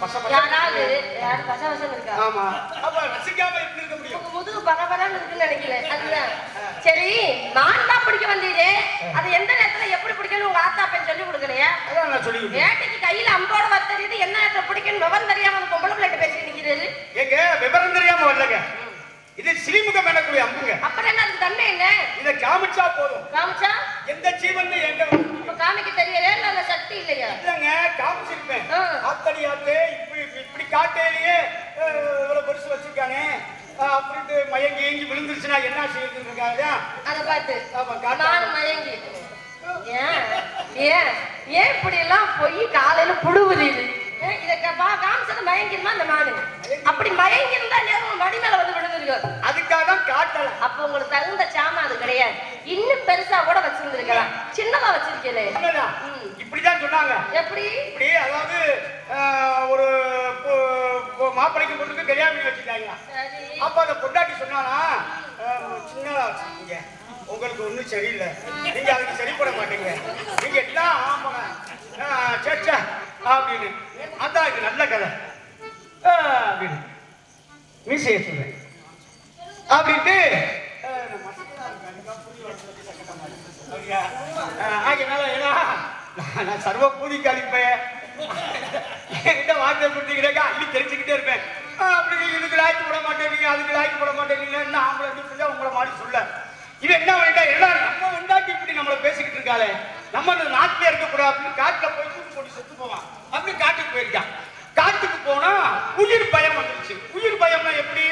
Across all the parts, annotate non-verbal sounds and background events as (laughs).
பச பச. யாராவது யாரு பசவசம் இருக்கா? ஆமா. அப்ப ரசிக்காம எப்படி இருக்க முடியும். உங்க முதுகு பரபரன்னு இருக்குன்னு நினைக்கிறேன் அதுதான். சரி நான் தான் பிடிக்க வந்தீரே. அது எந்த நேரத்துல எப்படி பிடிக்கணும் உங்க ஆத்தா பெண் சொல்லி கொடுக்கலையா? நான் சொல்லி வேட்டைக்கு கையில அம்போட வர தெரியுது என்ன நேரத்துல பிடிக்கணும் விவரம் தெரியாம பொம்பளை பிள்ளைகிட்ட பேசி நிக்கிறது ஏங்க விவரம் தெரியாம வரலங்க. இது சிலிமுகம் எனக்குரிய அம்புங்க. அப்புறம் என்ன அதுக்கு தன்மை என்ன? இதை காமிச்சா போதும். காமிச்சா? எந்த ஜீவன் எங்க தெரியலையா? இல்ல அந்த சக்தி இல்லையா? இல்லைங்க காமிச்சிருப்பேன். ஆ. ஆத்தடி ஆத்தே இப்படி இப்படி காட்டையிலேயே இவ்வளவு பெருசு வச்சிருக்கானே. அப்படின்ட்டு மயங்கி ஏங்கி விழுந்துருச்சுன்னா என்ன செய்யுதுன்னு இருக்காங்க அதை பார்த்து ஆமா, காட்டு. நான் மயங்கி. ஏன்? ஏன்? ஏன் இப்படி எல்லாம் போய் காலையில புழுவுது இது இதை காமிச்சது மயங்கிருமா அந்த மாடு? அப்படி மயங்கிருந்தா நேரம் மடி மேல வந்து விழுந்திருக்கும் அதுக்காக காட்டல. அப்ப உங்களுக்கு தகுந்த சாமா அது கிடையாது. இன்னும் பெருசா கூட வச்சிருந்திருக்கலாம். சின்னதா வச்சிருக்கல. இப்படிதான் சொன்னாங்க. எப்படி? இப்படி அதாவது ஒரு மாப்பிள்ளைக்கு பொண்ணுக்கு கல்யாணம் வச்சுட்டாங்க. அப்ப அந்த பொண்டாட்டி சொன்னானா சின்னதா வச்சிருக்கீங்க உங்களுக்கு ஒண்ணும் சரியில்லை. நீங்க அதுக்கு சரிப்பட மாட்டீங்க. நீங்க எல்லாம் ஆமாங்க அஹ், சே சே. அப்படின்னு அதான் இது நல்ல கதை. அஹ், அப்படின்னு மீசைய சொல்றேன் அப்படின்ட்டு அஹ், நான் மசக்கலா இருக்கேன். அதுக்காக புளி வளர்த்து ஏன்னா நான் சர்வ பூதிக்காளி பையன். என்கிட்ட வார்த்தை கொடுத்தீங்கன்னாக்கா அள்ளி தெரிஞ்சுக்கிட்டே இருப்பேன். அப்படி நீங்க இதுக்கு லாய்க்கு போட மாட்டேங்க அதுக்கு லாய்க்கு போட மாட்டேங்க என்ன ஆம்பளை எப்படி உங்களை மாதிரி சொல்ல. இது என்ன வேண்டாம் எல்லாம் நம்ம வெண்டாட்டி இப்படி நம்மளை பேசிக்கிட்டு இருக்காளே. நம்ம இந்த இருக்கக்கூடாது அப்படின்னு காட்டில் போய் தூக்கு போட்டு செத்து போவான். அப்படின்னு காட்டுக்கு போயிருக்கான். காட்டுக்கு போனா உயிர் பயம் வந்துருச்சு. உயிர் பயம்னா எப்படி?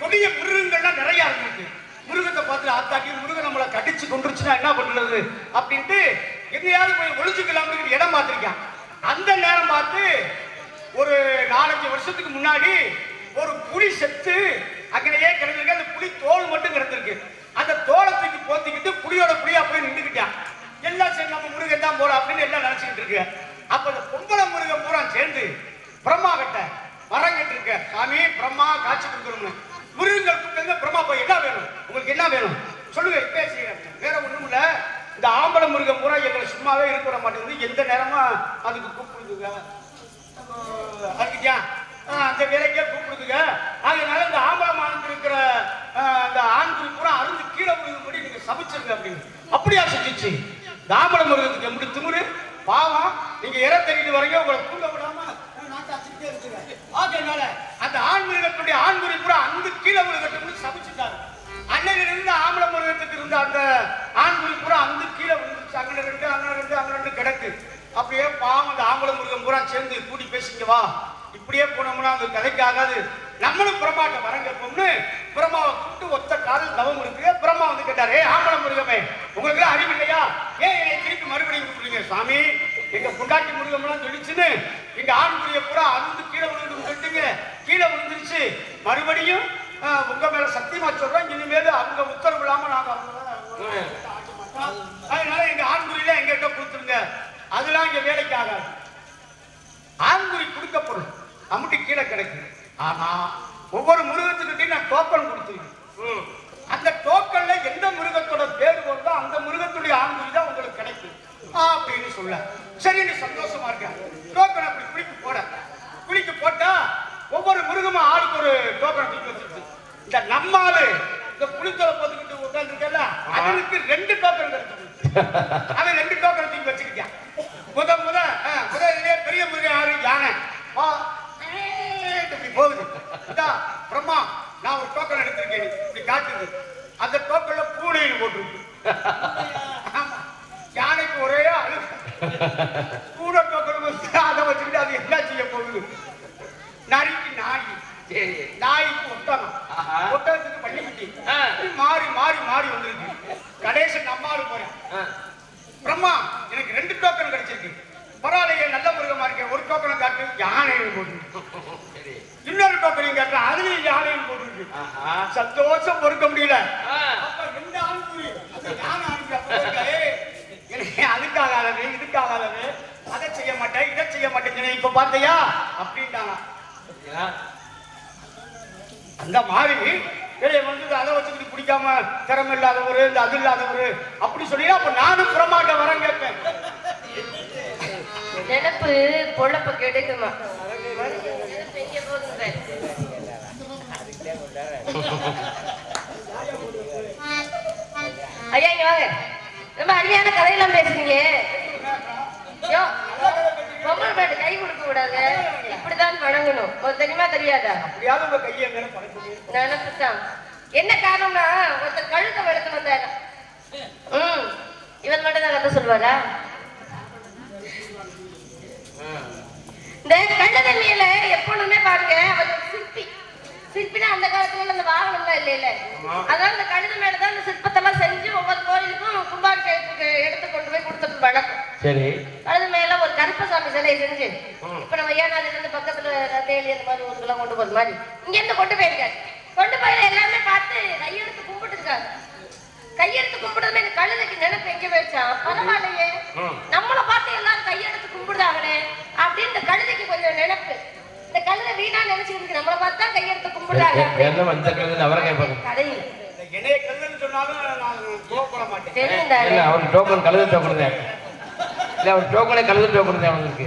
கொடிய மிருகங்கள்லாம் நிறைய இருந்துச்சு. மிருகத்தை பார்த்து ஆத்தாக்கி மிருகம் நம்மளை கடிச்சு கொண்டுருச்சுன்னா என்ன பண்றது? அப்படின்ட்டு எங்கேயாவது போய் ஒளிச்சுக்கலாம்னு இடம் பார்த்துருக்கான். அந்த நேரம் பார்த்து ஒரு நாலஞ்சு வருஷத்துக்கு முன்னாடி ஒரு புலி செத்து அங்கேயே கிடந்திருக்கு. அந்த புலி தோல் மட்டும் கிடந்திருக்கு. அந்த தோலை தூக்கி போத்திக்கிட்டு புலியோட புலியா போய் நின்றுக்கிட்டான் எல்லாம் சரி நம்ம முருகன் தான் போறோம் அப்படின்னு எல்லாம் நினைச்சுக்கிட்டு இருக்கு. அப்ப இந்த பொம்பளை முருகன் பூரா சேர்ந்து பிரம்மா கிட்ட வரங்கிட்டு இருக்க சாமி பிரம்மா காட்சி கொடுக்கணும்னு. முருகங்கள் கூப்பிட்டு பிரம்மா போய் என்ன வேணும்? உங்களுக்கு என்ன வேணும்? சொல்லுங்க இப்பே செய்யறேன் வேற ஒண்ணும் இல்ல. இந்த ஆம்பளை முருகன் பூரா எங்களை சும்மாவே இருக்க மாட்டேங்குது. எந்த நேரமும் அதுக்கு கூப்பிடுதுங்க? அதுக்கிட்டியா அந்த வேலைக்கே கூப்பிடுதுங்க. அதனால இந்த ஆம்பளை மானுக்கு இருக்கிற அந்த ஆண்கள் பூரா அருந்து கீழே விழுகும்படி நீங்க சமைச்சிருங்க அப்படின்னு. அப்படியா செஞ்சுச்சு இந்த ஆம்பளை எப்படி திமுரு? பாவம். நீங்க இற தெரிஞ்சு வரீங்க உங்களை தூங்க விடாம அஹ், அந்த ஆண் மிருகத்துடைய ஆண்குறி பூரா அந்த கீழே மிருகத்தை சமைச்சிட்டாரு அன்னையில இருந்து ஆம்பளை மிருகத்துக்கு இருந்த அந்த ஆண்குறி பூரா அந்த கீழே விழுந்துச்சு அங்கே ரெண்டு அங்கே ரெண்டு அங்கே ரெண்டு கிடக்கு. அப்படியே பாவம் அந்த ஆம்பளை மிருகம் பூரா சேர்ந்து கூடி பேசிங்க வா. இப்படியே போனோம்னா அந்த கதைக்கு ஆகாது. நம்மளும் பிரம்மாட்ட வரம் கேட்போம்னு பிரம்மாவை கூப்பிட்டு ஒத்த காலில் தவம் இருக்கு. பிரம்மா வந்து கேட்டாரு ஆம்பளை மிருகமே உங்களுக்கு அறிவு ஏன் என்னை திருப்பி மறுபடியும் கூப்பிடுறீங்க சாமி? எங்க பொண்டாட்டி முருகம்லாம் சொல்லிச்சுன்னு எங்க ஆண் முருக பூரா அருந்து கீழே விழுந்து சொல்லிட்டீங்க கீழே விழுந்துருச்சு. மறுபடியும் உங்க மேல சத்தியமா சொல்றேன். இனிமேல் அவங்க உத்தரவு இல்லாம நாங்க அதனால எங்க ஆண்குறியில எங்கிட்ட கொடுத்துருங்க. அதெல்லாம் இங்க வேலைக்கு ஆகாது. ஆண்குறி கொடுக்கப்படும் அமுட்டி கீழே கிடைக்கும். ஆனா ஒவ்வொரு மிருகத்துக்கிட்டையும் நான் டோக்கன் கொடுத்துருக்கேன். I (laughs) ஆண்குறி அப்ப சொல்லுங்க, "ஏய், எனக்கு அதுக்காகாதவே இதுக்காகாதவே அதை செய்ய மாட்டேன் இதை செய்ய மாட்டேன் இப்ப பார்த்தையா? அப்படின்ட்டாங்க. அந்த மாதிரி வெளியே வந்து அதை வச்சுக்கிட்டு பிடிக்காம திறமை இல்லாதவர் இந்த அது இல்லாதவர் அப்படி சொல்லி அப்ப நானும் புறமாட்ட வரேன் கேட்பேன். நினப்பு பொழப்ப கெடுக்குமா நினைப்பு எங்க போகுது ஐயா இங்க வாங்க. ரொம்ப அருமையான கதையெல்லாம் பேசுறீங்க பேட்டு கை கொடுக்க கூடாது. இப்படிதான் வணங்கணும் தெரியுமா தெரியாதா? தான் என்ன காரணம்னா ஒருத்தர் கழுத்தை வெளுத்து வந்தாரு. ம் இவன் மட்டும் தான் கதை சொல்வாரா இந்த கள்ள தண்ணியில எப்பொழுதுமே பாருங்க அவர் சிற்பினா அந்த காலத்துல அந்த வாகனம்லாம் இல்ல இல்ல அதான் அந்த கழுது மேலதான் அந்த சிற்பத்தெல்லாம் செஞ்சு ஒவ்வொரு கோயிலுக்கும் கும்பாபிஷேகத்துக்கு எடுத்து கொண்டு போய் கொடுத்தது வழக்கம். சரி. கழுது மேல ஒரு கருப்பசாமி சிலையை செஞ்சு இப்ப நம்ம ஏனாதுல இருந்து பக்கத்துல தேலி அந்த மாதிரி ஊருக்கெல்லாம் கொண்டு போறது மாதிரி. இங்க இருந்து கொண்டு போயிருக்காரு. கொண்டு போய் எல்லாமே பார்த்து கையெடுத்து கும்பிட்டு இருக்காரு. கையெடுத்து கும்பிடுறதுமே இந்த கழுதைக்கு நினைப்பு எங்க போயிடுச்சான் பரவாயில்லையே. நம்மள பார்த்து எல்லாரும் கையெடுத்து கும்பிடுறாங்களே அப்படின்னு இந்த கழுதைக்கு கொஞ்சம் நினைப்பு. இந்த கழுதை வீணா நினைச்சுக்கிட்டு இருக்கு. நம்மள பார்த்து தான் கையெடுத்து கும்பிடுறாங்க. என்ன மஞ்ச கழுது அவரை கேட்பாங்க கதையில் இந்த என்னைய கல்லுன்னு சொன்னாலும் நான் கோவப்பட மாட்டேன். தெரியுண்டா இல்ல அவர் டோக்கன் கழுது டோக்கன் தான். இல்ல அவர் டோக்கனே கழுது டோக்கன் தான் அவங்களுக்கு.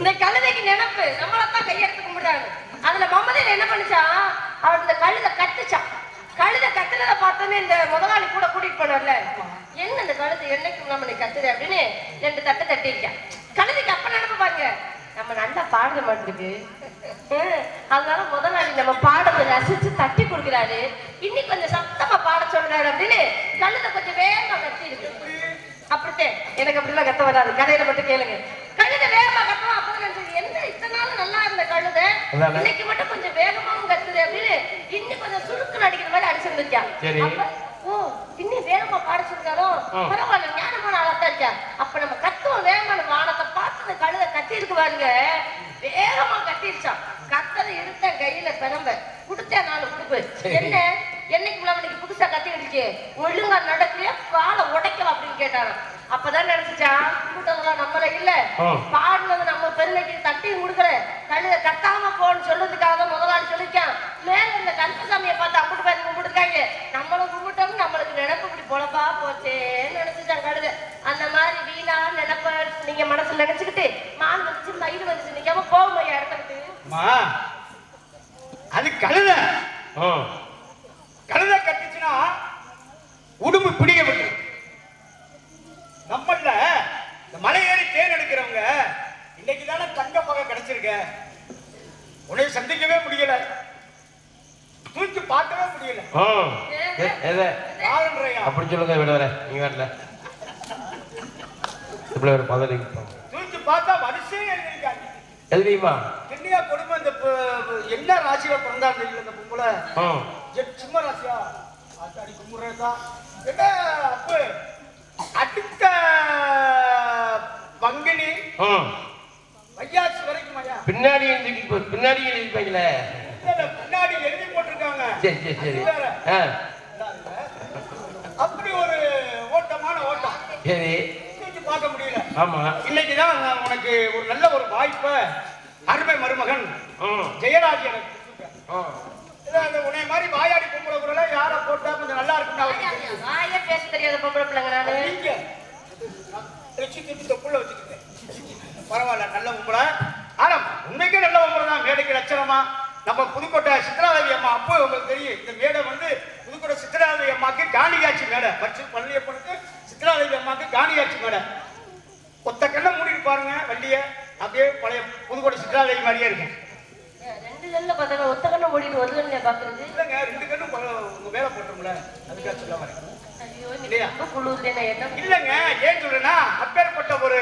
இந்த கழுதைக்கு நினைப்பு நம்மளத்தான் கையெடுத்து கும்பிடுறாங்க அதுல மமதையில என்ன பண்ணுச்சான் அவர் இந்த கழுதை கட்டுச்சான் கழுதை கட்டுனதை பார்த்தோன்னே இந்த முதலாளி கூட கூட்டிட்டு போனார்ல. என்ன இந்த கழுதை என்னைக்கு நம்ம கட்டுது அப்படின்னு ரெண்டு தட்டை தட்டிருக்கான் கழுதைக்கு அப்ப நினைப்பு பாருங்க. நம்ம நல்லா பாட மாட்டிருக்கு அதனால முதலாளி நம்ம பாடத்தை ரசிச்சு தட்டி கொடுக்குறாரு. இன்னைக்கு கொஞ்சம் சத்தமா பாட சொல்றாரு அப்படின்னு கழுதை கொஞ்சம் வேகமா கட்டி இருக்கு அப்படித்தே எனக்கு அப்படிலாம் கத்த வராது. கதையில மட்டும் கேளுங்க. கழுத வேகமா கத்தணும் அப்பதான் நான் சரி என்ன கத்துது அதானே. இன்னைக்கு மட்டும் கொஞ்சம் வேகமாவும் கத்துது அப்படின்னு இன்னும் கொஞ்சம் சுருக்குன்னு அடிக்கிற மாதிரி அடிச்சிருந்துச்சான் சரி. அப்ப, ஓ இன்னும் வேகமா பாட ஆ. பரவாயில்ல ஞானமான ஆளத்தான் இருக்கா அப்ப நம்ம கத்துவோம். வேகமான வானத்தை பார்த்து கழுத கட்டி இருக்கு பாருங்க வேகமா கட்டிருச்சான் கத்ததை எடுத்த கையில பெரம்ப. கொடுத்தேன் நாலு குடுப்பு. என்ன? என்னைக்கு இன்னைக்கு புதுசா கத்திக்கிடுச்சு ஒழுங்கா நடக்கலையா? காலை உடைக்கலாம் அப்படின்னு கேட்டாராம். அப்பதான் நினைச்சுச்சான் கூட்டதெல்லாம் நம்மள இல்ல. பாடுனது நம்ம பெருமைக்கு தட்டியும் கொடுக்கல. கழுத கத்தாம போன்னு சொல்றதுக்காக முதலாளி சொல்லிருக்கான் மேல இந்த கருப்பசாமியை பார்த்து அம்பிட்டு பேர் கும்பிட்டுருக்காங்க. நம்மளும் கும்பிட்டோம் நம்மளுக்கு நினைப்பு இப்படி பொழப்பா போச்சேன்னு நினைச்சுட்டான் கழுத. அந்த மாதிரி வீணா நினைப்ப நீங்க மனசுல நினைச்சுக்கிட்டு மான் வந்துச்சு மயில் வந்துச்சு நிக்காம போகும் இடத்துக்கு அம்மா அது கழுத. கழுத கட்டுச்சுன்னா உடும்பு பிடிக்கப்பட்டு நம்மள இந்த மலை ஏறி தேன் எடுக்கிறவங்க இன்னைக்கு தானே தங்க பகை கிடைச்சிருக்க. உன்னை சந்திக்கவே முடியல. தூக்கி பார்க்கவே முடியல. அப்படி சொல்லுங்க விடுவர நீங்க வரல. இப்படி ஒரு பதவி தூக்கி பார்த்தா வரிசையே எழுதிருக்காங்க எதுலையுமா என்னையா கொடுமை? இந்த என்ன ராசியில பிறந்தா தெரியல இந்த பொம்பளை? சிம்ம ராசியா? ஆத்தாடி கும்பிடுறதா என்ன அப்பு? அடுத்த பங்கினி. வையாசி வரைக்கும் ஐயா. பின்னாடி எழுதி பின்னாடி எழுதிப்பாங்களே. பின்னாடி எழுதி போட்டிருக்காங்க. சரி சரி சரி. அப்படி ஒரு ஓட்டமான ஓட்டம். சரி. பார்க்க முடியல. ஆமா. இன்னைக்கு தான் நான் உனக்கு ஒரு நல்ல ஒரு வாய்ப்பை அருமை மருமகன் ஆ. ஜெயராஜ் எனக்கு உன்னை மாதிரி வாயாடி பொம்பளை குரல யாரை போட்டா கொஞ்சம் நல்லா தெரியும். வாயே பேச தெரியாத பொம்பளை பிள்ளைங்க நானு நீங்க. வச்சு திருப்பி தொப்புள்ள வச்சுக்கிட்டேன் பரவாயில்ல நல்ல பொம்பளை ஆனா உண்மைக்கே நல்ல பொம்பளை தான். மேடைக்கு லட்சணமா. நம்ம புதுக்கோட்டை சித்ராதேவி அம்மா அப்போ உங்களுக்கு தெரியும் இந்த மேடை வந்து புதுக்கோட்டை சித்ராதேவி அம்மாக்கு காணிகாட்சி மேடை. பச்சு பள்ளியப்பனுக்கு சித்ராதேவி அம்மாக்கு காணிகாட்சி மேடை. ஒத்த கண்ணை மூடிட்டு பாருங்க வண்டிய. அப்படியே பழைய புதுக்கோட்டை சித்ராதேவி மாதிரியே இருக்கும். ரெண்டு கண்ணுல பார்த்தாங்க ஒத்த கண்ணை மூடிட்டு ஒரு கண்ணை இல்லைங்க ரெண்டு கண்ணும் ப- உங்க வேலை போட்டோம்ல அதுக்காக சொல்ல வரேன் இல்லைங்க ஏன் சொல்றேன்னா அப்பேற்பட்ட ஒரு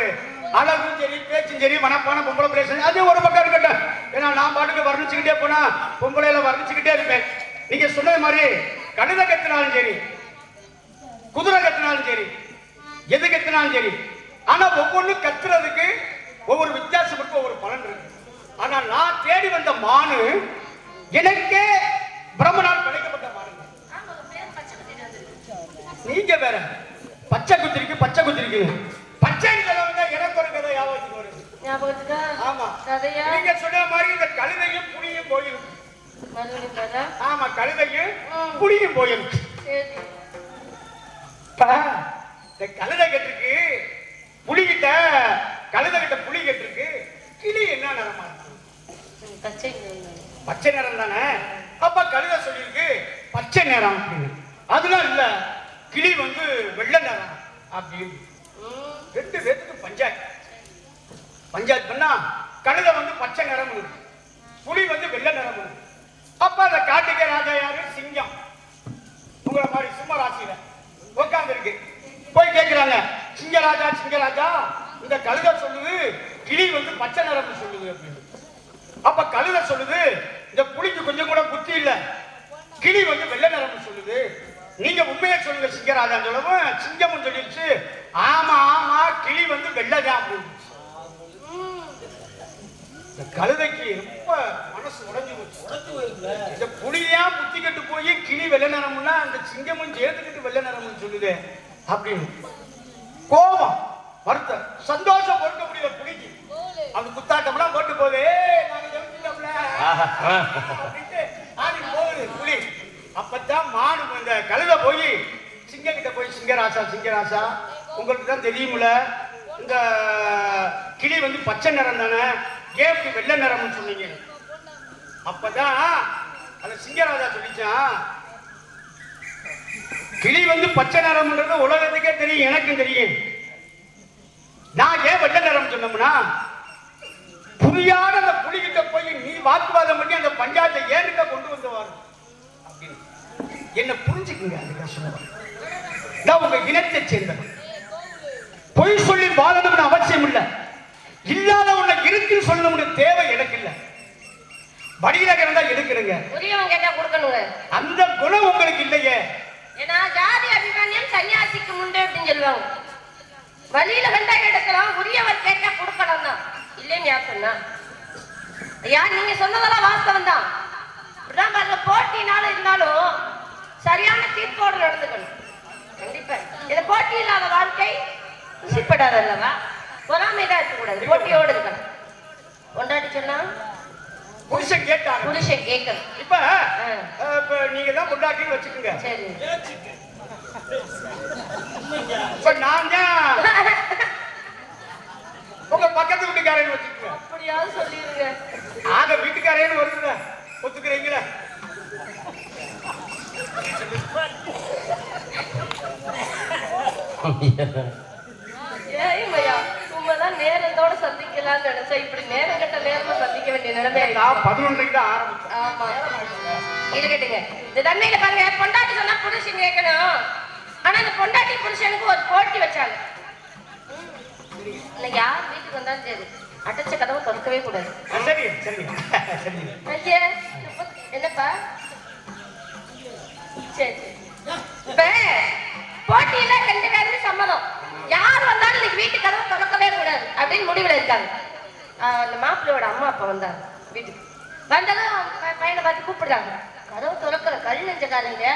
அழகும் சரி பேச்சும் சரி மனப்பான பொம்பளை பேச அது ஒரு பக்கம் இருக்கட்டும். ஏன்னா நான் பாட்டுக்கு வர்ணிச்சுக்கிட்டே போனா பொம்பளையில வர்ணிச்சுக்கிட்டே இருப்பேன். நீங்க சொன்னது மாதிரி கழுத கத்தினாலும் சரி குதிரை கத்தினாலும் சரி எது கத்தினாலும் சரி. ஆனா ஒவ்வொன்றும் கத்துறதுக்கு ஒவ்வொரு வித்தியாசப்பட்டு ஒவ்வொரு பலன் இருக்கு. ஆனா நான் தேடி வந்த மானு எனக்கே பிரம்மனால் குத்திட்டு வந்திருக்கு. நீங்க வேற. பச்சை குத்திருக்கு பச்சை குத்திருக்கு. பச்சை கிழவங்க எனக்கு ஒரு கதை யாபத்துக்கு வருது ஞாபகத்துக்கா? ஆமா. கதையா? நீங்க சொன்ன மாதிரி இந்த கழுதையும் புளியும் போயிருக்கு கதை ஆமா கழுதையும். புளியும் போயிருக்கு இந்த கழுதை கட்டுருக்கு. புலிகிட்ட கழுதை கிட்ட புலி கட்டுருக்கு. கிளி என்ன நிறமா இருக்கு? பச்சை நிறம் தானே. அப்ப கழுதை சொல்லியிருக்கு பச்சை நிறம் அப்படின்னு. அதெல்லாம் இல்ல கிளி வந்து வெள்ளை நிறம் அப்படின்னு. ரெண்டு பேருக்கு பஞ்சாயத்து. பஞ்சாயத்து பண்ணா கழுதை வந்து பச்சை நிறம் இருக்கு. புலி வந்து வெள்ளை நிறம் இருக்கு. அப்ப அந்த காட்டுக்கே ராஜா யாரு? சிங்கம். உங்களை மாதிரி சிம்ம ராசியில உட்கார்ந்து இருக்கு போய் கேக்குறாங்க. சிங்கராஜா சிங்கராஜா இந்த கழுதை சொல்லுது கிளி வந்து பச்சை நிறம்னு சொல்லுது அப்படின்னு. அப்ப கழுதை சொல்லுது இந்த புலிக்கு கொஞ்சம் கூட புத்தி இல்ல. கிளி வந்து வெள்ளை நிறம்னு சொல்லுது. நீங்க உண்மையை சொல்லுங்க சிங்கராஜா சொல்லவும் சிங்கமும் சொல்லிடுச்சு ஆமா ஆமா கிளி வந்து வெள்ளைதான். இந்த கழுதைக்கு ரொம்ப மனசு உடைஞ்சு போச்சு. இந்த புலியா புத்தி கட்டு போய் கிளி வெள்ளை நிறம்னா அந்த சிங்கமும் சேர்த்துக்கிட்டு வெள்ளை நிறம்னு சொல்லுது. அப்படின்னு. கோபம் வருத்தம் சந்தோஷம் பொறுக்க முடியல புலிக்கு அந்த குத்தாட்டம்லாம் போட்டு போதே நாங்க ஜெயிச்சிட்டோம்ல. ஆடி போகுது புலி. அப்பதான் மாடு இந்த கழுதை போய் சிங்க கிட்ட போய் சிங்கராசா சிங்கராசா உங்களுக்கு தான் தெரியுமில்ல இந்த கிளி வந்து பச்சை நிறம் தானே இப்படி வெள்ளை நிறம்னு சொன்னீங்க? அப்பதான் அந்த சிங்கராஜா சொல்லிச்சான் கிளி வந்து பச்சை நிறம்ன்றது உலகத்துக்கே தெரியும் எனக்கும் தெரியும். நான் ஏன் வெள்ளை நிறம் சொன்னோம்னா புரியாத அந்த புலிகிட்ட போய் நீ வாக்குவாதம் பண்ணி அந்த பஞ்சாயத்தை ஏன்கிட்ட கொண்டு வந்தவாரு என்ன புரிஞ்சுக்குங்க நான் உங்க இனத்தை சேர்ந்தவன். பொய் சொல்லி வாழணும்னு அவசியம் இல்ல. இல்லாத உன்னை இருக்குன்னு சொல்லணும்னு தேவை எனக்கு இல்ல. வடியில கிடந்தா கொடுக்கணுங்க. அந்த குணம் உங்களுக்கு இல்லையே. ஏன்னா ஜாதி அபிமானியம் சன்னியாசிக்கு முண்டே அப்படின்னு சொல்லுவாங்க. வழியில கண்டா எடுக்கலாம் உரியவர் கேட்டா கொடுக்கலாம் தான். இல்லைன்னு யார் சொன்னா? ஐயா நீங்க சொன்னதெல்லாம் வாஸ்தவம் தான். இப்படிதான் பாருங்க போட்டினால இருந்தாலும் சரியான தீர்ப்போடு நடந்துக்கணும். கண்டிப்பா. இது போட்டி இல்லாத வாழ்க்கை ருசிப்படாது அல்லவா? பொறாமை தான் இருக்கக்கூடாது. போட்டியோடு இருக்கணும். கொண்டாடி சொன்னா புருஷன் கேட்டாங்க. புருஷன் கேட்கணும் இப்ப இப்ப நீங்க தான் கொண்டாட்டின்னு வச்சுக்கோங்க. சரி. இப்ப நான் தான் உங்க பக்கத்து வீட்டுக்காரன்னு வச்சுக்கோங்க. அப்படியாவது சொல்லிருங்க. ஆக வீட்டுக்காரேன்னு வருதுங்க. ஒத்துக்கிறீங்களா? (laughs) ஏய்மையா சந்திக்கலாம்னு நினைச்சா இப்படி நேரம் கட்ட நேரமா சந்திக்க வேண்டிய நிலைமை. நான் பதினொன்றைக்கு தான் ஆரம்பிச்சேன். ஆமா. இருக்கட்டுங்க இந்த தன்மையில பாருங்க பொண்டாட்டி சொன்னா புருஷன் கேட்கணும். ஆனா இந்த பொண்டாட்டி புருஷனுக்கு ஒரு போட்டி வச்சாங்க. இன்னைக்கு யார் வீட்டுக்கு வந்தாலும் சரி அடைச்ச கதவை திறக்கவே கூடாது. சரி சரி ஐயே என்னப்பா? சரி சரி. இப்ப போட்டியில ரெண்டு பேருமே சம்மதம். யார் வந்தாலும் இன்னைக்கு வீட்டு கதவை திறக்கவே கூடாது அப்படின்னு முடிவில் இருக்காங்க. அந்த மாப்பிள்ளையோட அம்மா அப்பா வந்தாங்க வீட்டுக்கு. வந்தாலும் பையனை பார்த்து கூப்பிடுறாங்க. கதவு திறக்கிற கல் நெஞ்சக்காரங்க.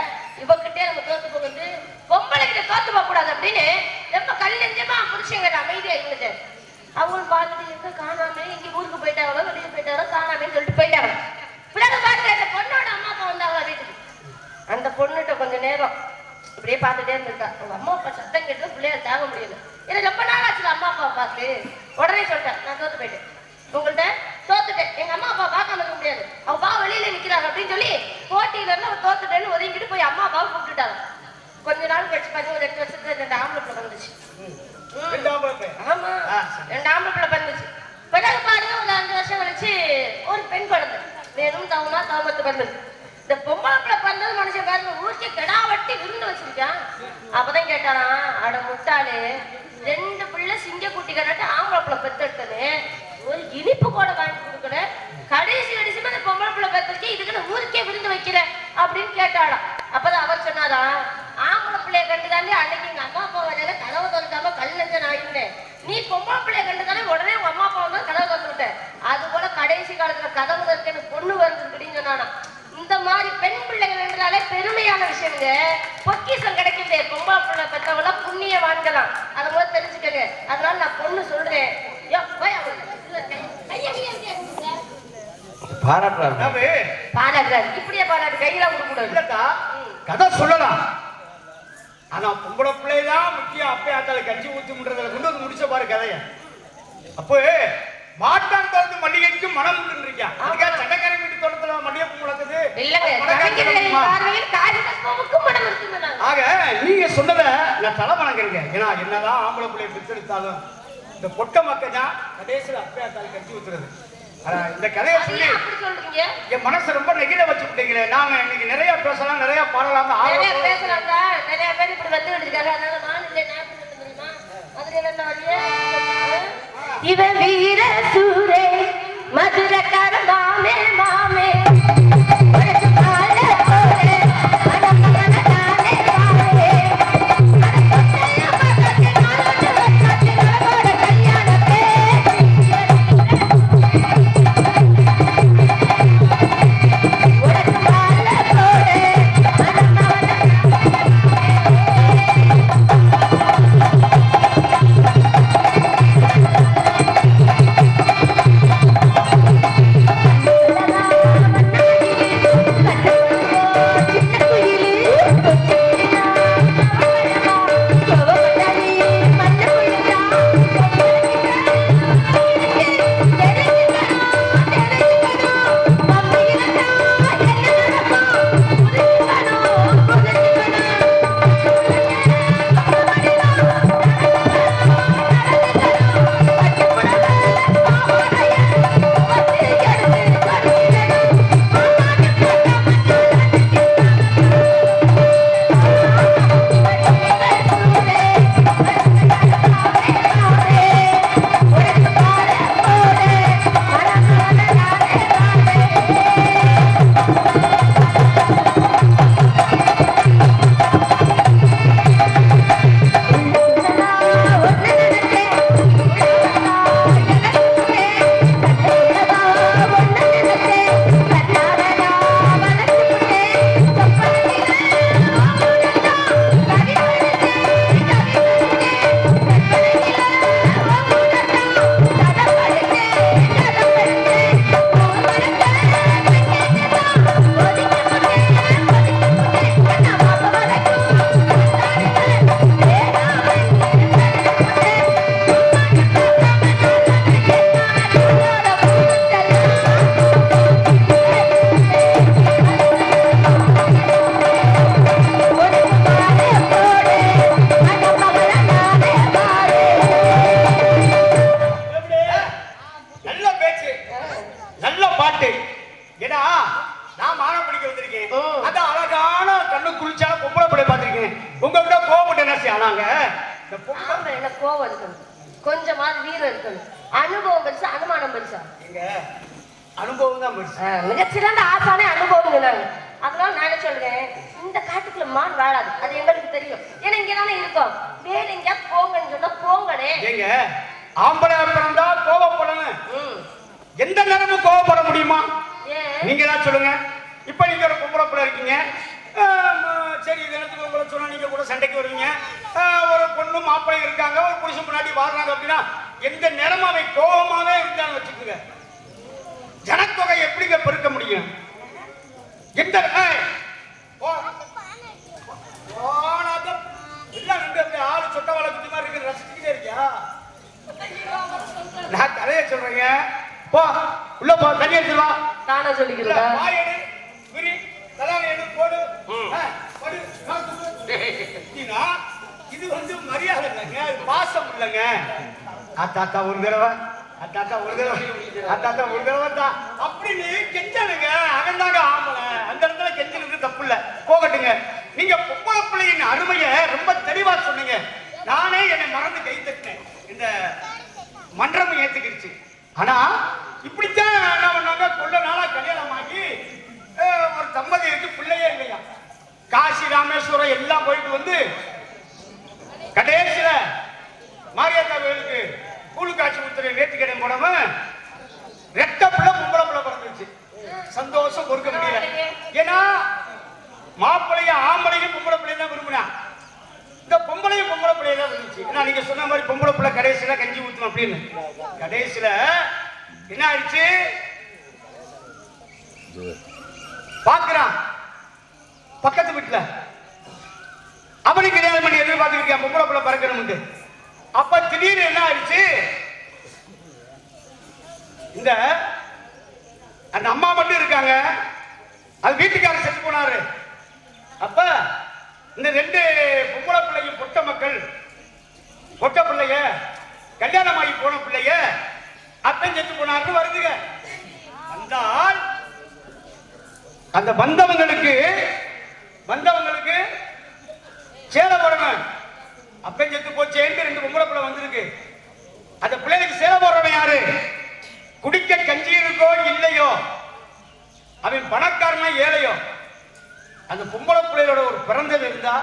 இவகிட்டே நம்ம தோத்து போகுது பொம்பளை கிட்ட தோத்து போக கூடாது அப்படின்னு ரொம்ப கல் நெஞ்சமா புருஷங்கிற அமைதியா இருந்தது அவங்களும் பார்த்துட்டு எங்க காணாம? இங்க ஊருக்கு போயிட்டாங்களோ? வெளியே போயிட்டாரோ காணாமேன்னு சொல்லிட்டு போயிட்டாங்க. பிறகு பார்த்து அந்த பொண்ணோட அம்மா அப்பா வந்தாங்க வீட்டுக்கு. அந்த பொண்ணுகிட்ட கொஞ்சம் நேரம் இப்படியே பார்த்துட்டே இருந்திருக்கா. உங்க அம்மா அப்பா சத்தம் கேட்டு பிள்ளையார் தாங்க முடியல. எனக்கு ரொம்ப நாள் ஆச்சுல அம்மா அப்பா பார்த்து. உடனே சொல்லிட்டேன் நான் தோத்து போயிட்டேன். உங்கள்ட்ட தோத்துட்டேன். எங்க அம்மா அப்பா பார்க்காம இருக்க முடியாது. அவ பா வெளியில நிக்கிறாங்க. அப்படின்னு சொல்லி போட்டியில இருந்து அவ தோத்துட்டேன்னு ஒதுங்கிட்டு போய் அம்மா அப்பாவை கூப்பிட்டுட்டாங்க. கொஞ்ச நாள் கழிச்சு பாருங்க ஒரு எட்டு வருஷத்துல ரெண்டு ஆம்பளை பிள்ளை வந்துச்சு. ஆமா. ரெண்டு ஆம்பளை பிள்ளை பிறந்துச்சு. பிறகு பாருங்க ஒரு அஞ்சு வருஷம் கழிச்சு ஒரு பெண் குழந்தை. வேணும் தவமா தாமத்து பிறந்தது. இந்த பொம்பளை பிள்ளை பிறந்தது மனுஷன் பாருங்க ஊருக்கு கெடா வட்டி விருந்து வச்சிருக்கான். அப்பதான் கேட்டாராம் அட முட்டாளு ரெண்டு பிள்ளை சிங்க குட்டி கண்டாட்டு ஆம்பளை பிள்ளை பெத்தெடுத்தது ஒரு இனிப்பு கூட வாங்கி கொடுக்கல. கடைசி கடைசி அந்த பொம்பளை பிள்ளை பெத்திருக்கேன் இதுக்குன்னு ஊருக்கே விருந்து வைக்கிற அப்படின்னு கேட்டாளாம் அப்பதான் அவர் சொன்னாராம் ஆம்பளை பிள்ளைய கண்டுதாண்டி அன்னைக்கு எங்க அம்மா அப்பா வரையில கதவை திறக்காம கல் நெஞ்சன் ஆகிட்டேன் நீ பொம்பளை பிள்ளைய கண்டுதானே உடனே உங்க அம்மா அப்பா வந்து கதவை திறந்து விட்டேன் அது போல கடைசி காலத்துல கதவு திறக்க பொண்ணு வருது அப்படின்னு சொன்னானா இந்த மாதிரி பெண் பிள்ளைகள் என்றாலே பெருமையான விஷயங்க பொக்கிஷம் கிடைக்குது. பொம்பளை பிள்ளை பெற்றவங்க புண்ணியவான்களாம் அதை முதல்ல தெரிஞ்சுக்கங்க. அதனால நான் பொண்ணு சொல்றேன். பாராட்டுறாரு. பாராட்டுறாரு. இப்படியே பாராட்டு. கையெல்லாம் கொடுக்க கூடாது. இல்லக்கா, கதை சொல்லலாம். ஆனா பொம்பளை பிள்ளைதான் முக்கியம். அப்பே ஆத்தால கஞ்சி ஊத்தும்ன்றதுல கொண்டு வந்து முடிச்ச பாரு கதைய. அப்போ மாட்டான் திறந்து மல்லிகைக்கு மனம் அதுக்காக சண்டைக்காரன் வீட்டு தோட்டத்துல காரிதத்துவமுக்கும் மனம் இருக்குங்க ஆக நீங்க சொன்னதை நான் தலை வணங்குறேங்க. ஏன்னா என்னதான் ஆம்பளை பிள்ளை பெற்றெடுத்தாலும் இந்த பொட்ட மக்கள் தான் கடைசியில் அப்பே ஆத்தால கஞ்சி ஊத்துறது. ஆனா, இந்த கதையை சொல்லி என் மனசு ரொம்ப நெகிழ வச்சு விட்டீங்களே. நாங்க இன்னைக்கு நிறைய பேசலாம் நிறைய பாடலாம் நிறைய ஆர்வம் பேசுறாங்க நிறைய பேர் இப்படி வந்துகிட்டு இருக்காங்க அதனால நான் இல்லை நான் அதுல என்ன வழியே இவ வீர சூரே மதுர கரமாமே மாமே. கோவம் இருக்கணும் கொஞ்சமாவது வீரம் இருக்கணும் அனுபவம் பெருசா அனுமானம் பெருசா அனுபவம் தான் பெருசு மிகச்சிறந்த ஆசானே அனுபவம் சொன்னாங்க அதனால நான் என்ன சொல்றேன்? இந்த காட்டுக்குள்ள மான் வாழாது. அது எங்களுக்கு தெரியும். ஏன்னா இங்க தானே இருக்கோம். வேற எங்கேயாவது போங்கன்னு சொன்னா போங்கடே. ஏங்க ஆம்பளை பிறந்தா கோவப்படணும். ம். எந்த நேரமும் கோவப்பட முடியுமா? நீங்க தான் சொல்லுங்க. இப்ப நீங்க ஒரு பிள்ளை இருக்கீங்க. சரி எனக்கு உங்களை சொன்னா நீங்க கூட சண்டைக்கு வருவீங்க. ஒரு பொண்ணு மாப்பிள்ளை இருக்காங்க ஒரு புருஷன் முன்னாடி வாடுறாங்க அப்படின்னா எந்த நேரமும் அவன் கோபமாவே இருந்தான்னு வச்சுக்கோங்க. ஜனத்தொகை எப்படிங்க பெருக்க முடியும்? எந்த ஆளு சொட்ட வளர்க்குற மாதிரி இருக்கு ரசிச்சுக்கிட்டே இருக்கியா? நான் கதையை சொல்றேங்க. போ உள்ள போ தண்ணி எடுத்து வா. தானே இது வந்து மரியாதை இல்லைங்க பாசம் இல்லைங்க. அத்தாத்தா ஒரு தடவை. அத்தாத்தா ஒரு தடவை. அத்தாத்தா ஒரு தடவை தான் அப்படின்னு கெஞ்சலுங்க அவன்தாங்க ஆம்பளை. அந்த இடத்துல கெஞ்சலுக்கு தப்பு இல்ல. போகட்டுங்க. நீங்க பொம்பளை பிள்ளையின் அருமையை ரொம்ப தெளிவா சொன்னீங்க. நானே என்னை மறந்து கை தட்டினேன் இந்த மன்றம் ஏத்துக்கிடுச்சு. ஆனா இப்படித்தான் என்ன பண்ணாங்க? கொள்ள நாளா கல்யாணம் ஆகி ஒரு ஒரு தம்பதிக்கு பிள்ளையே இல்லையா? காசி ராமேஸ்வரம் எல்லாம் போயிட்டு வந்து கடைசியில மாரியாத்தா கோயிலுக்கு கூழு காட்சி ஊத்துற நேற்று கடை போனவன் ரெட்ட பிள்ளை பொம்பளை பிள்ளை பிறந்துச்சு சந்தோஷம் கொடுக்க முடியல. ஏன்னா மாப்பிள்ளையும் ஆம்பளையும் பொம்பளை பிள்ளை தான் விரும்பினான் இந்த பொம்பளையும் பொம்பளை பிள்ளைய தான் இருந்துச்சு ஏன்னா நீங்க சொன்ன மாதிரி பொம்பளை பிள்ளை கடைசியில கஞ்சி ஊத்தும் அப்படின்னு. கடைசியில என்ன ஆயிடுச்சு? பாக்குறான் பக்கத்து வீட்டுல. அவனுக்கு கல்யாணம் பண்ணி எதிர்பார்த்துருக்கேன் பொம்பளை பிள்ளை பறக்கணும்ட்டு அப்ப திடீர்னு என்ன ஆயிடுச்சு? இந்த அந்த அம்மா மட்டும் இருக்காங்க. அது வீட்டுக்காரர் செத்து போனாரு. அப்ப இந்த ரெண்டு பொம்பளை பிள்ளையும் பொட்ட மக்கள் பொட்ட பிள்ளைய கல்யாணம் ஆகி போன பிள்ளைய அத்தன் செத்து போனாருன்னு வருதுங்க. வந்தால் அந்த வந்தவங்களுக்கு வந்தவங்களுக்கு சேலை போடணும். அப்பே செத்து போச்சேன்னு ரெண்டு பொம்பளை பிள்ளை வந்திருக்கு? அந்த பிள்ளைகளுக்கு சேலை போடுறவன் யாரு? குடிக்க கஞ்சி இருக்கோ இல்லையோ? அவன் பணக்காரனா ஏழையோ? அந்த பொம்பளை பிள்ளையோட ஒரு பிறந்தது இருந்தா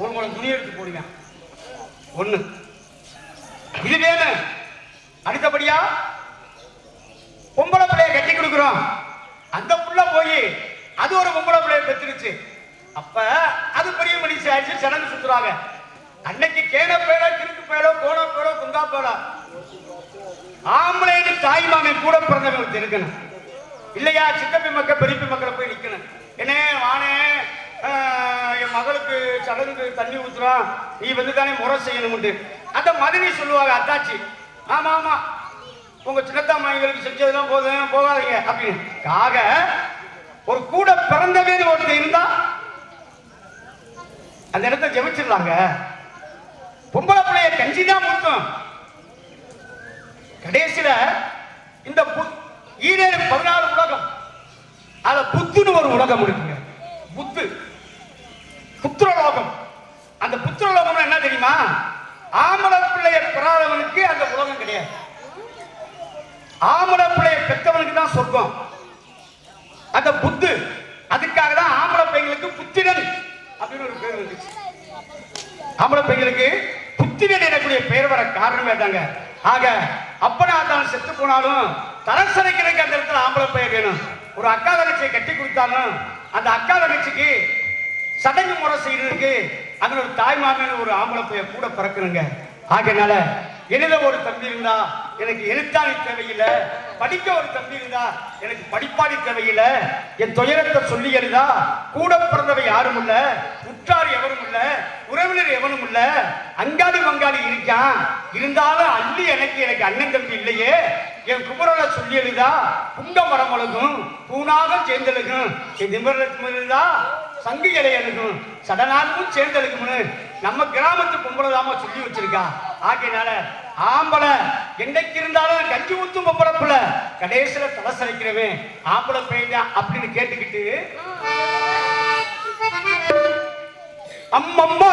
ஒரு மூலம் துணி எடுத்து போடுங்க ஒண்ணு. இது வேணும். அடுத்தபடியா பொம்பளை பிள்ளைய கட்டி கொடுக்குறோம். அந்த புள்ள போய் அது ஒரு பொம்பளை பிள்ளைய பெற்றுருச்சு. அப்ப அது பெரிய மனுஷன் ஆயிடுச்சு சடங்கு சுத்துறாங்க. அன்னைக்கு கேன பேரோ கிறுக்கு பேரோ கோண பேரோ குங்கா பேரோ. ஆம்பளைன்னு தாய் கூட பிறந்தவங்க இருக்கணும் இல்லையா சித்தப்பி மக்கள் பெரியப்பி மக்களை போய் நிற்கணும் என்னே வானே என் மகளுக்கு சடங்கு தண்ணி ஊத்துறான் நீ வந்து தானே முறை செய்யணும்ட்டு அந்த மதுரை சொல்லுவாங்க அத்தாச்சி ஆமா ஆமா உங்க சின்னத்தா எங்களுக்கு செஞ்சதெல்லாம் போதும் போகாதீங்க அப்படின்னு. ஆக ஒரு கூட பிறந்த பேர் ஒருத்தர் இருந்தா அந்த இடத்த ஜெபிச்சிடலாங்க. பொம்பளை பிள்ளைய கஞ்சி தான் முத்தம் கடைசியில இந்த ஈரேழு பதினாலு உலகம் அத புத்துன்னு ஒரு உலகம் இருக்குங்க. புத்து. புத்திரலோகம். அந்த புத்திரலோகம்னா என்ன தெரியுமா? ஆம்பளை பிள்ளைய பெறாதவனுக்கு அந்த உலகம் கிடையாது. ஆம்பளை பிள்ளைய பெற்றவனுக்கு தான் சொர்க்கம். அந்த புத்து அதுக்காக தான் ஆம்பளை பையங்களுக்கு புத்திரன் அப்படின்னு ஒரு பேர் வந்துச்சு. ஆம்பளை பையங்களுக்கு புத்திரன் எனக்கூடிய பெயர் வர காரணமே தாங்க ஆக அப்பனா தான் செத்து போனாலும் தரசரைக்கிறதுக்கு அந்த இடத்துல ஆம்பளை பையன் வேணும். ஒரு அக்கா தங்கச்சியை கட்டி கொடுத்தாலும் அந்த அக்கா தங்கச்சிக்கு சடங்கு முறை செய்யறதுக்கு அதில் ஒரு தாய் ஒரு ஆம்பளை பையன் கூட பிறக்கணுங்க. ஆகையினால எழுத ஒரு தம்பி இருந்தா எனக்கு எழுத்தாணி தேவையில்லை படிக்க ஒரு தம்பி இருந்தா எனக்கு படிப்பாளி தேவையில்லை. என் துயரத்தை சொல்லி எழுதா கூட பிறந்தவை யாரும் இல்ல உற்றார் எவரும் இல்ல உறவினர் எவனும் இல்ல அங்காடி வங்காளி இருக்கான். இருந்தாலும் அள்ளி எனக்கு எனக்கு அண்ணன் தம்பி இல்லையே. என் குமரனை சொல்லி எழுதா புங்க அழகும் பூனாக சேர்ந்தெழுகும். என் நிமரத்து சங்கு சங்கு இலையழுகும். சடனாகவும் சேர்ந்தழுகும்னு நம்ம கிராமத்து பொம்பளை சொல்லி வச்சிருக்கா. ஆகையினால ஆம்பளை என்னைக்கு இருந்தாலும் கஞ்சி ஊத்தும் பிள்ளை கடைசியில தலை சரைக்கிறவன் ஆம்பளை பையன் அப்படின்னு கேட்டுக்கிட்டு அம்மம்மா!